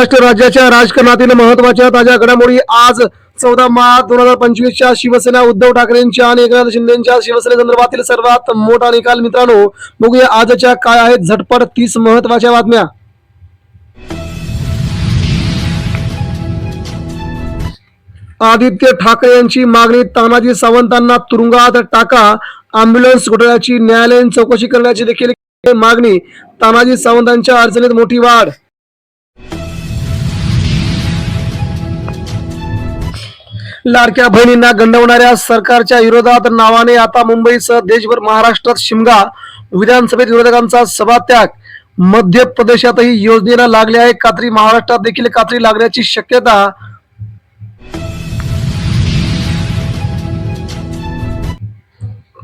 महाराष्ट्र राज्याच्या राजकारणातील महत्त्वाच्या ताज्या घडामोडी आज चौदा मार्च दोन हजार पंचवीसच्या शिवसेना उद्धव ठाकरेंच्या आणि एकनाथ शिंदेच्या शिवसेनेसंदर्भातील सर्वात मोठा निकाल. मित्रांनो बघूया आजच्या काय आहेत झटपट तीस महत्त्वाच्या बातम्या. आदित्य ठाकरे यांची मागणी तानाजी सावंतांना तुरुंगात टाका. अँब्युलन्स घोटाळ्याची न्यायालयीन चौकशी करण्याची देखील मागणी तानाजी सावंतांच्या अडचणीत मोठी वाढ. लाडक्या बहिणींना गंडवणाऱ्या सरकारच्या विरोधात नावाने आता मुंबईसह देशभर महाराष्ट्रात शिमगा विधानसभेत विरोधकांचा सभात्याग. मध्य प्रदेशातही योजनेला लागले आहे कात्री महाराष्ट्रात देखील कात्री लागण्याची शक्यता.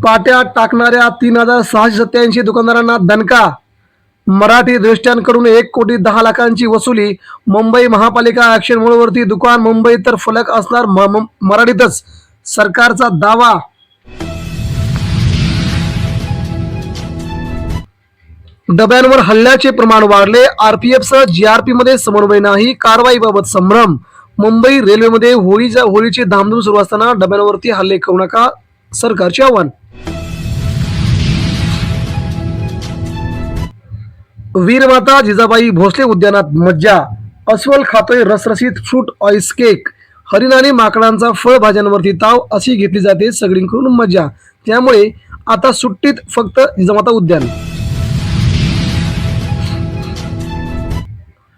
पाट्या टाकणाऱ्या तीन हजार सहाशे सत्याऐंशी दुकानदारांना दणका मराठी दृष्ट्यांकडून एक कोटी दहा लाखांची वसुली मुंबई महापालिका ऍक्शन मोडवरती दुकान मुंबई तर फलक असणार म- मराठीतच. सरकारचा दावा. डब्यांवर हल्ल्याचे प्रमाण वाढले. आरपीएफ सह जीआरपी मध्ये समन्वय नाही. कारवाईबाबत संभ्रम. मुंबई रेल्वेमध्ये होळीच्या होळीची धामधूम सुरू असताना डब्यांवरती हल्ले करू नका सरकारचे आव्हान. वीरमाता जिजाबाई भोसले उद्यानात मज्जा अस्वल खातोय रसरसीत फ्रूट ऑइस केक हरिणाने आणि माकडांचा फळभाज्यांवरती ताव अशी घेतली जाते सगळींकडून मज्जा. त्यामुळे आता सुट्टीत फक्त जिजामाता उद्यान.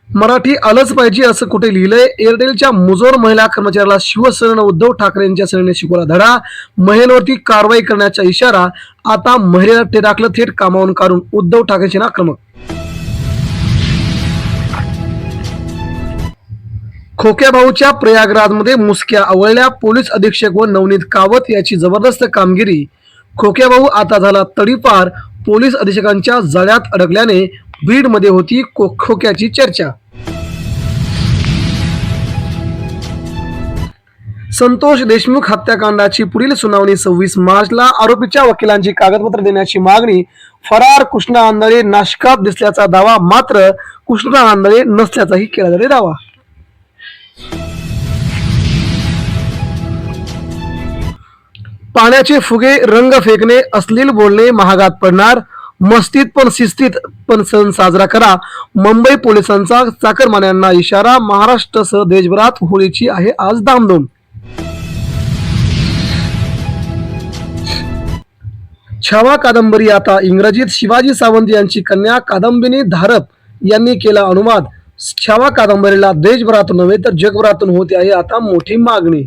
मराठी आलंच पाहिजे असं कुठे लिहिलंय? एअरटेलच्या मुजोर महिला कर्मचाऱ्याला शिवसेना उद्धव ठाकरेंच्या सेनेने शिकवला धडा. महिलांवरती कारवाई करण्याचा इशारा आता महिलेला ते टाकलं थेट कामावून काढून उद्धव ठाकरेंचे आक्रमक. खोक्या भाऊच्या प्रयागराजमध्ये मुसक्या आवळल्या पोलीस अधीक्षक व नवनीत कावत याची जबरदस्त कामगिरी. खोक्या भाऊ आता झाला तडीपार. पोलीस अधीक्षकांच्या जळ्यात अडकल्याने बीडमध्ये होती खो खोक्याची चर्चा. संतोष देशमुख हत्याकांडाची पुढील सुनावणी सव्वीस मार्चला. आरोपीच्या वकिलांची कागदपत्र देण्याची मागणी. फरार कृष्णा आंधळे नाशकात दिसल्याचा दावा मात्र कृष्णा आंधळे नसल्याचाही केला जाते दावा. पाण्याचे फुगे रंग फेकणे अश्लील बोलणे महागात पडणार. मस्तीत पण शिस्तीत पण सण साजरा करा. मुंबई पोलिसांचा चाकरमान्यांना इशारा महाराष्ट्रसह देशभरात होळीची आहे आज धामधूम छावा कादंबरी आता इंग्रजीत शिवाजी सावंत यांची कन्या कादंबिनी धारप यांनी केला अनुवाद. छावा कादंबरीला देशभरातून नव्हे तर जगभरातून होते आहे आता मोठी मागणी.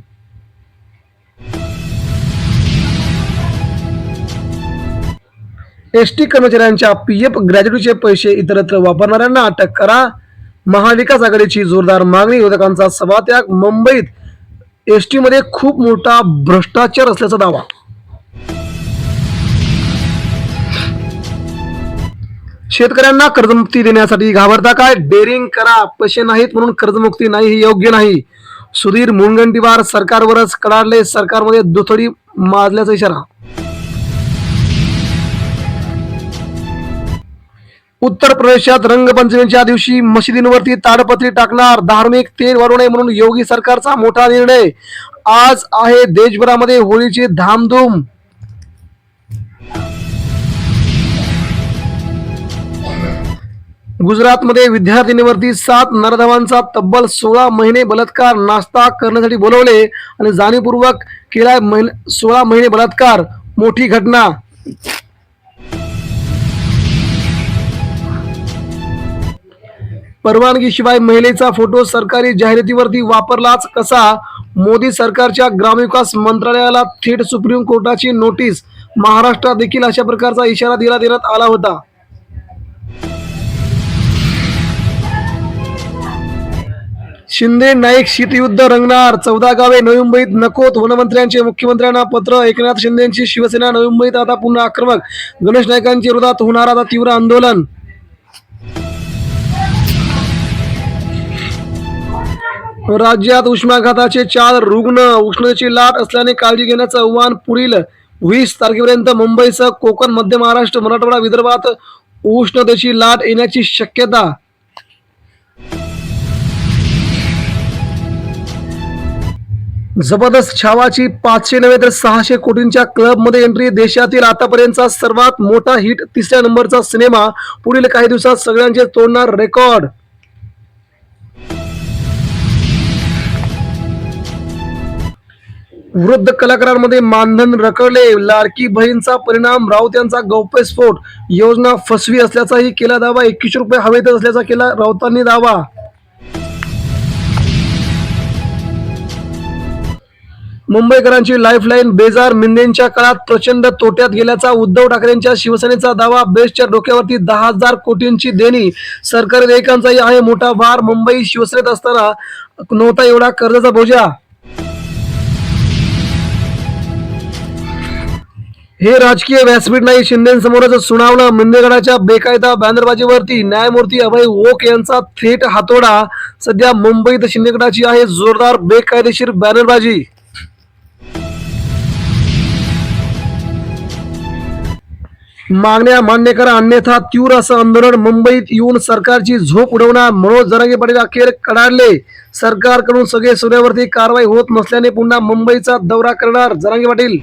एस टी कर्मचाऱ्यांच्या पी एफ ग्रॅज्युटीचे पैसे इतरत्र वापरणाऱ्यांना अटक करा. महाविकास आघाडीची जोरदार मागणी विरोधकांचा सभात्याग. मुंबईत एस टीमध्ये खूप मोठा भ्रष्टाचार असल्याचा दावा. शेतकऱ्यांना कर्जमुक्ती देण्यासाठी घाबरता काय? डेअरिंग करा. पैसे नाहीत म्हणून कर्जमुक्ती नाही हे योग्य नाही. सुधीर मुनगंटीवार सरकारवरच कडाडले. सरकारमध्ये दुथडी माजल्याचा इशारा. उत्तर प्रदेशात रंगपंचमीच्या दिवशी मशिदींवरती ताडपत्री टाकणार धार्मिक तेल वाढू नये म्हणून योगी सरकारचा मोठा निर्णय. आज आहे देशभरामध्ये होळीची धामधूम. गुजरातमध्ये विद्यार्थिनीवरती सात नरधवांचा तब्बल सोळा महिने बलात्कार नाश्ता करण्यासाठी बोलवले आणि जाणीवपूर्वक केलाय महिने सोळा महिने बलात्कार. मोठी घटना. परवानगीशिवाय महिलेचा फोटो सरकारी जाहिरातीवरती वापरलाच कसा? मोदी सरकारच्या ग्रामविकास मंत्रालयाला थेट सुप्रीम कोर्टाची नोटीस महाराष्ट्रात देखील अशा प्रकारचा इशारा दिला देण्यात आला होता. शिंदे नाईक शीतयुद्ध रंगणार चौदा गावे नवी मुंबईत नकोत वनमंत्र्यांचे मुख्यमंत्र्यांना पत्र एकनाथ शिंदेची शिवसेना नवी मुंबईत आता पुन्हा आक्रमक गणेश नाईकांच्या विरोधात होणार आता तीव्र आंदोलन. राज्यात उष्माघाताचे चार रुग्ण उष्णतेची लाट असल्याने काळजी घेण्याचं आव्हान पुढील वीस तारखेपर्यंत मुंबईसह कोकण मध्य महाराष्ट्र मराठवाडा विदर्भात उष्णतेची लाट येण्याची शक्यता. जबरदस्त छावाची पाचशे नव्हे तर सहाशे कोटींच्या क्लबमध्ये एंट्री. देशातील आतापर्यंतचा सर्वात मोठा हिट तिसऱ्या नंबरचा सिनेमा. पुढील काही दिवसात सगळ्यांचे तोडणार रेकॉर्ड वृद्ध कलाकारांमध्ये मानधन रखडले. लाडकी बहीणचा परिणाम राऊत यांचा गौप्यस्फोट योजना फसवी असल्याचाही केला दावा. एकवीसशे रुपये हवेतच असल्याचा केला राऊतांनी दावा. मुंबईकरांची लाईफलाईन बेजार. मिंदेंच्या काळात प्रचंड तोट्यात गेल्याचा उद्धव ठाकरेंच्या शिवसेनेचा दावा. बेस्टच्या डोक्यावरती दहा हजार कोटींची देणी. सरकारी देयकांचाही आहे मोठा भार मुंबई शिवसेनेत असताना नव्हता एवढा कर्जाचा बोजा. हे राजकीय व्यासपीठ नाही. शिंदेसमोरच सुनावलं. मिंदेगडाच्या बेकायदा बॅनरबाजीवरती न्यायमूर्ती अभय ओक यांचा थेट हातोडा. सध्या मुंबईत शिंदेगडाची आहे जोरदार बेकायदेशीर बॅनरबाजी. मागण्या मान्य करा. अन्यथा तीव्र असं आंदोलन मुंबईत येऊन सरकारची झोप उडवणार. मनोज जरांगे पाटील अखेर कडाडले. सरकारकडून सगळे सोन्यावरती कारवाई होत नसल्याने पुन्हा मुंबईचा दौरा करणार जरांगे पाटील.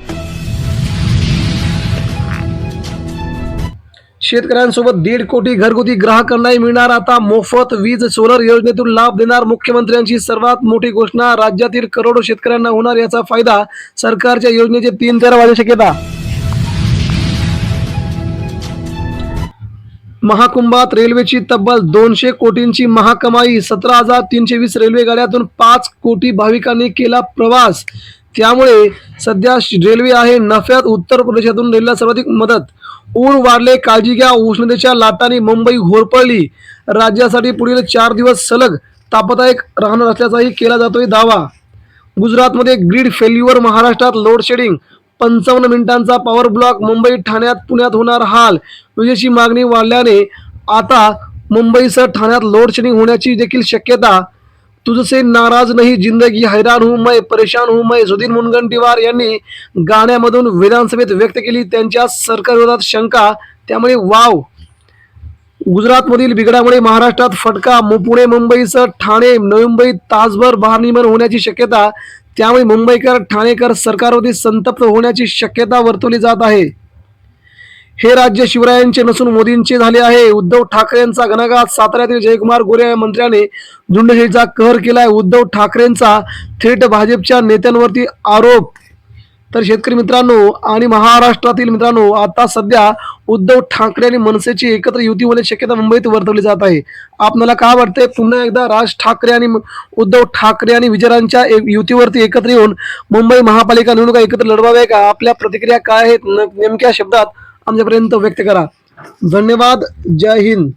शेतकऱ्यांसोबत दीड कोटी घरगुती ग्राहकांनाही मिळणार. आता मोफत वीज सोलर योजनेतून लाभ देणार मुख्यमंत्र्यांची सर्वात मोठी घोषणा. राज्यातील करोडो शेतकऱ्यांना होणार याचा फायदा सरकारच्या योजनेचे तीन तेरा वाजे शक्यता. महाकुंभात रेल्वेची तब्बल दोनशे कोटींची महाकमाई सतरा हजार तीनशे वीस रेल्वे गाड्यातून पाच कोटी भाविकांनी केला प्रवास. त्यामुळे सध्या रेल्वे आहे नफ्यात उत्तर प्रदेशातून रेल्वेला सर्वाधिक मदत. ऊन वाढले काळजी घ्या. उष्णतेच्या लाटांनी मुंबई घोरपळली राज्यासाठी पुढील चार दिवस सलग तापदायक राहणार असल्याचाही केला जातोय दावा. गुजरातमध्ये ग्रीड फेल्युअर महाराष्ट्रात लोड शेडिंग पंचावन्न मिनिटांचा पॉवर ब्लॉक मुंबई ठाण्यात पुण्यात होणार हाल. विजेची मागणी वाढल्याने आता मुंबईसह ठाण्यात लोड शेडिंग होण्याची देखील शक्यता तुझसे नाराज नाही जिंदगी हैराण हूं मैं परेशान हूं मैं सुधीर मुनगंटीवार यांनी गाण्यामधून विधानसभेत व्यक्त केली त्यांच्या सरकारविरोधात शंका त्यामुळे वाव. गुजरातमधील बिघडामुळे महाराष्ट्रात फटका मु- पुणे मुंबईसह ठाणे नवी मुंबईत तासभर भारनियमन होण्याची शक्यता त्यामुळे मुंबईकर ठाणेकर सरकारवरती संतप्त होण्याची शक्यता वर्तवली जात आहे. हे राज्य शिवरायांचे नसून मोदींचे झाले आहे. उद्धव ठाकरेंचा घणाघात साताऱ्यातील जयकुमार गोरे या मंत्र्याने झुंडशाहीचा कहर केलाय. उद्धव ठाकरेंचा थेट भाजपच्या नेत्यांवरती आरोप. तर शेतकरी मित्रांनो आणि महाराष्ट्रातील मित्रांनो आता सध्या उद्धव ठाकरे आणि मनसेची एकत्र युती होण्याची शक्यता मुंबईत वर्तवली जात आहे. आपल्याला काय वाटतंय? पुन्हा एकदा राज ठाकरे आणि उद्धव ठाकरे आणि विजयांच्या एक- युतीवरती एकत्र येऊन मुंबई महापालिका निवडणुका एकत्र लढवाव्या का? आपल्या प्रतिक्रिया काय आहेत? न- नेमक्या शब्दात आमच्यापर्यंत व्यक्त करा. धन्यवाद. जय हिंद.